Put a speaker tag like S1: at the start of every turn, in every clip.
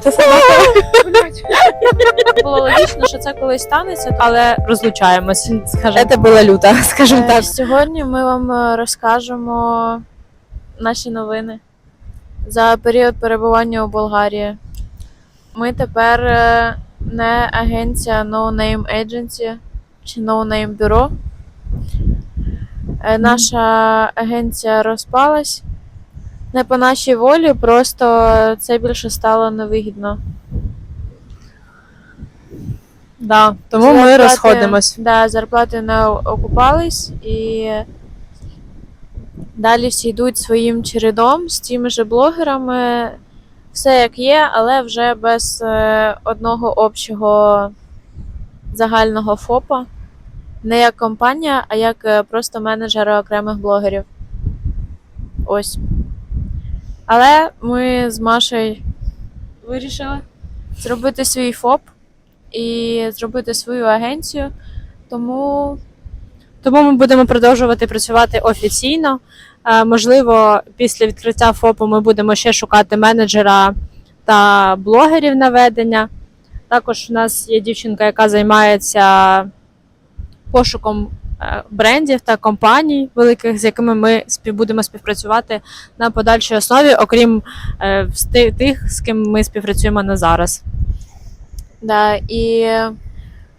S1: Це було логічно, що це колись станеться, але розлучаємось, скажімо.
S2: Це було люто, скажімо
S1: Е,
S2: так.
S1: Сьогодні ми вам е, розкажемо наші новини за період перебування у Болгарії. Ми тепер е, не агенція No Name Agency чи No Name Bureau. Наша агенція розпалась. Не по нашій волі, просто це більше стало невигідно.
S2: Да, тому ми
S1: Зарплати-
S2: розходимось.
S1: Да, зарплати не окупались і далі всі йдуть своїм чередом з тими же блогерами. Все як є, але вже без е, одного общого загального ФОПа. Не як компанія, а як е, просто менеджери окремих блогерів. Ось. Але ми з Машею вирішили зробити свій ФОП і зробити свою агенцію. Тому
S2: Тому ми будемо продовжувати працювати офіційно. Е, Можливо, після відкриття ФОПу ми будемо ще шукати менеджера та блогерів на ведення. Також у нас є дівчинка, яка займається пошуком брендів та компаній великих, з якими ми будемо співпрацювати на подальшій основі, окрім е, тих, з ким ми співпрацюємо на зараз.
S1: да, і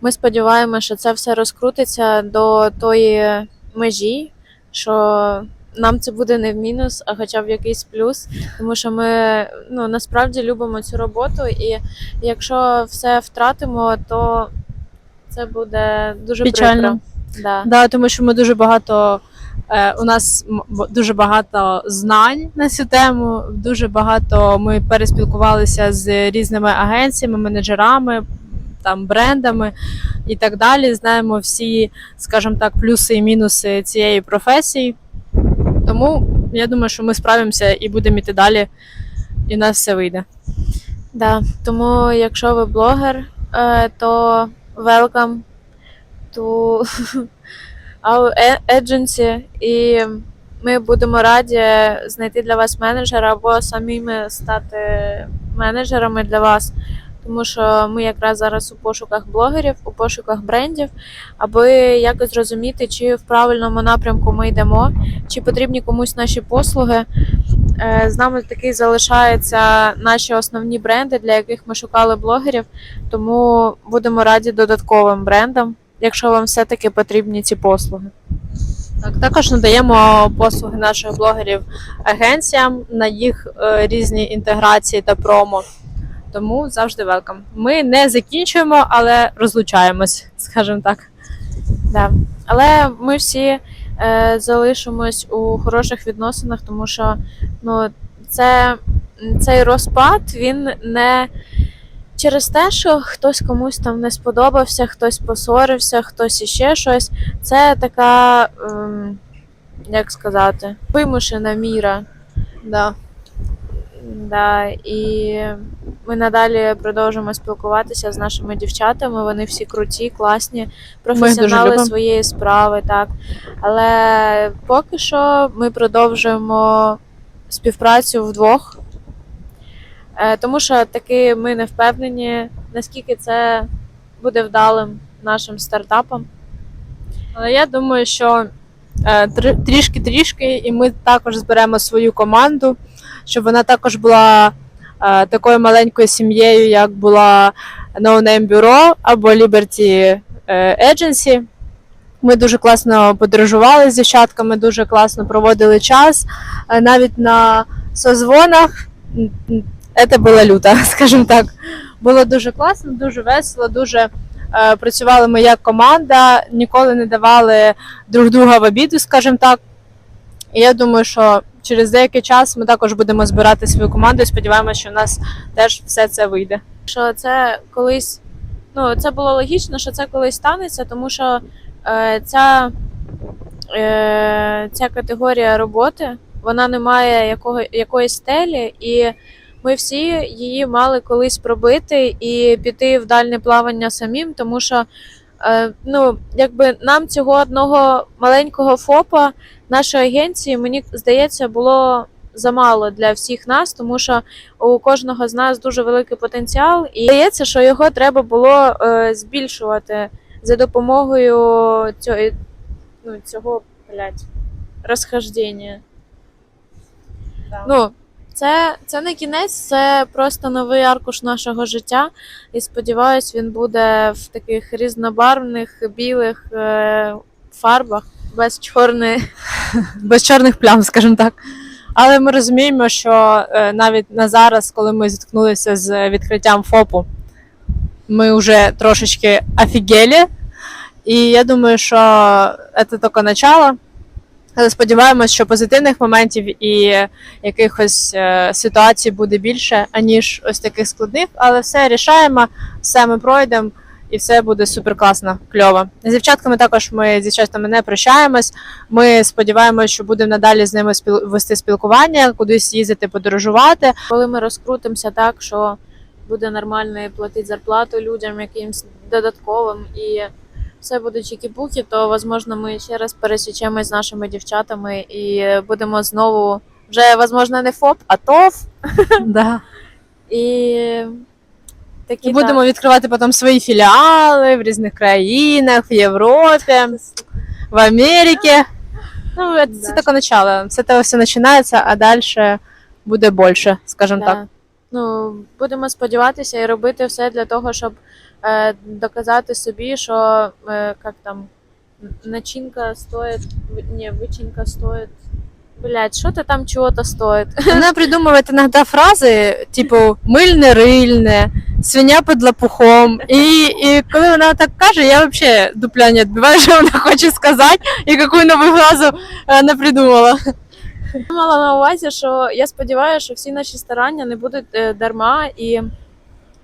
S1: ми сподіваємося, що це все розкрутиться до тої межі, що нам це буде не в мінус, а хоча б в якийсь плюс. Тому що ми ну, насправді любимо цю роботу, і якщо все втратимо, то це буде дуже
S2: Печально.
S1: прикро. Да.
S2: Да, тому що ми дуже багато. е, У нас дуже багато знань на цю тему. Дуже багато ми переспілкувалися з різними агенціями, менеджерами, там брендами і так далі. Знаємо всі, скажімо так, плюси і мінуси цієї професії. Тому я думаю, що ми справимося і будемо йти далі, і в нас все вийде.
S1: Да. Тому, якщо ви блогер, е, то welcome a- agency. І ми будемо раді знайти для вас менеджера або самими стати менеджерами для вас. Тому що ми якраз зараз у пошуках блогерів, у пошуках брендів, аби якось зрозуміти, чи в правильному напрямку ми йдемо, чи потрібні комусь наші послуги. Е, З нами таки залишаються наші основні бренди, для яких ми шукали блогерів. Тому будемо раді додатковим брендам, якщо вам все-таки потрібні ці послуги.
S2: Так, також надаємо послуги наших блогерів агенціям на їх е, різні інтеграції та промо. Тому завжди велкам. Ми не закінчуємо, але розлучаємось, скажімо так.
S1: Да. Але ми всі е, залишимось у хороших відносинах, тому що ну, це, цей розпад він не через те, що хтось комусь там не сподобався, хтось посорився, хтось іще щось. Це така, ем, як сказати, вимушена міра.
S2: Да.
S1: Да, і ми надалі продовжимо спілкуватися з нашими дівчатами. Вони всі круті, класні, професіонали своєї справи, так. Але поки що ми продовжуємо співпрацю вдвох, тому що таки ми не впевнені, наскільки це буде вдалим нашим стартапом.
S2: Але я думаю, що е, трішки-трішки, і ми також зберемо свою команду, щоб вона також була е, такою маленькою сім'єю, як була No Name Bureau або Liberty е, Agency. Ми дуже класно подорожували з дівчатками, дуже класно проводили час. Е, Навіть на созвонах це було люто, скажімо так. Було дуже класно, дуже весело, дуже е, працювали ми як команда, ніколи не давали друг друга в обіду, скажімо так. І я думаю, що через деякий час ми також будемо збирати свою команду і сподіваємося, що в нас теж все це вийде.
S1: що це колись, ну це було логічно, що це колись станеться, тому що е, ця, е, ця категорія роботи вона не має якого, якоїсь стелі, і ми всі її мали колись пробити і піти в дальне плавання самим, тому що е, ну, якби нам цього одного маленького ФОПа нашої агенції, мені здається, було замало для всіх нас, тому що у кожного з нас дуже великий потенціал, і здається, що його треба було е, збільшувати за допомогою цього, ну, цього блядь, розхождення.
S2: Да.
S1: Ну, це, це не кінець, це просто новий аркуш нашого життя. І сподіваюсь, він буде в таких різнобарвних білих е, фарбах, без чорної.
S2: без чорних плям, скажімо так. Але ми розуміємо, що е, навіть на зараз, коли ми зіткнулися з відкриттям ФОПу, ми вже трошечки офігелі. І я думаю, що це тільки начало. Але сподіваємось, що позитивних моментів і якихось е, ситуацій буде більше, аніж ось таких складних. Але все рішаємо, все ми пройдемо, і все буде супер класно, кльово. З дівчатками також ми з дівчатами не прощаємось. Ми сподіваємося, що будемо надалі з ними спіл- вести спілкування, кудись їздити, подорожувати.
S1: Коли ми розкрутимося так, що буде нормально платити зарплату людям якимсь додатковим і все буде чікі-пукі, то можливо ми ще раз пересічемось з нашими дівчатами і будемо знову вже, можливо, не ФОП, а ТОВ.
S2: Да.
S1: І такі
S2: І будемо відкривати потім свої філіали в різних країнах, в Європі, в Америці. Ну, це
S1: Да.
S2: тільки начало. Це те все починається, а далі буде більше, скажімо
S1: так.
S2: так.
S1: Ну, будемо сподіватися і робити все для того, щоб доказати собі, що е, як там начинка стоїть, ні, вичинка стоїть. Блять, що то там чого-то стоїть.
S2: Вона придумує іноді фрази, типу мильне-рильне, свиня під лопухом. І, і коли вона так каже, я взагалі дупля не відбиваю, що вона хоче сказати, і яку нову фразу вона придумала.
S1: Я мала на увазі, що я сподіваюся, що всі наші старання не будуть е, дарма, і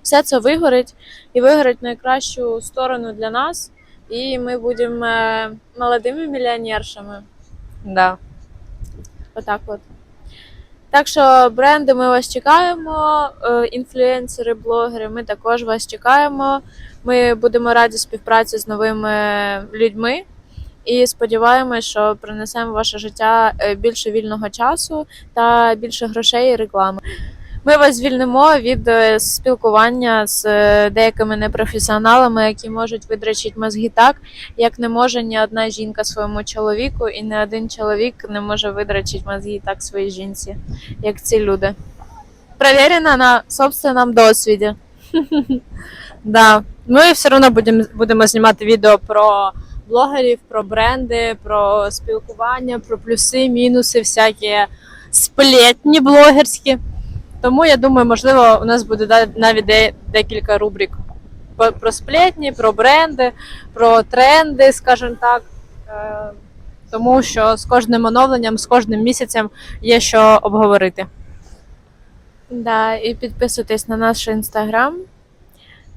S1: все це вигорить, і вигорить найкращу сторону для нас. І ми будемо е, молодими мільйонершами.
S2: Да.
S1: Отак от. Так що бренди ми вас чекаємо, е, інфлюенсери, блогери, ми також вас чекаємо. Ми будемо раді співпраці з новими людьми і сподіваємось, що принесемо в ваше життя е, більше вільного часу та більше грошей і реклами. Ми вас звільнимо від е, спілкування з е, деякими непрофесіоналами, які можуть видрачити мозги так, як не може ні одна жінка своєму чоловіку, і не один чоловік не може видрачити мозги так своїй жінці, як ці люди. Провірено на собственному досвіді.
S2: Да. Ми все одно будемо, будемо знімати відео про блогерів, про бренди, про спілкування, про плюси, мінуси, всякі сплетні блогерські. Тому я думаю, можливо, у нас буде навіть де- декілька рубрик про сплетні, про бренди, про тренди, скажімо так. Е, Тому що з кожним оновленням, з кожним місяцем є що обговорити.
S1: Да, і підписуйтесь на наш інстаграм.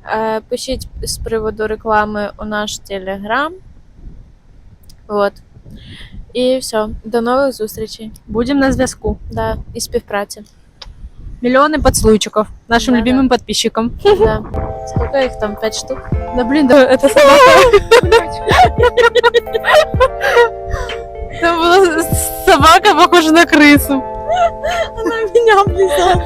S1: Е, Пишіть з приводу реклами у наш телеграм. Вот. І все. До нових зустрічей.
S2: Будемо на зв'язку.
S1: Да, і співпраці.
S2: Миллионы поцелуйчиков нашим
S1: Да-да.
S2: любимым подписчикам.
S1: Да. Сколько їх там? П'ять штук?
S2: Да блин, да, это собака. Там была собака похожа на крысу.
S1: Вона мене облизала.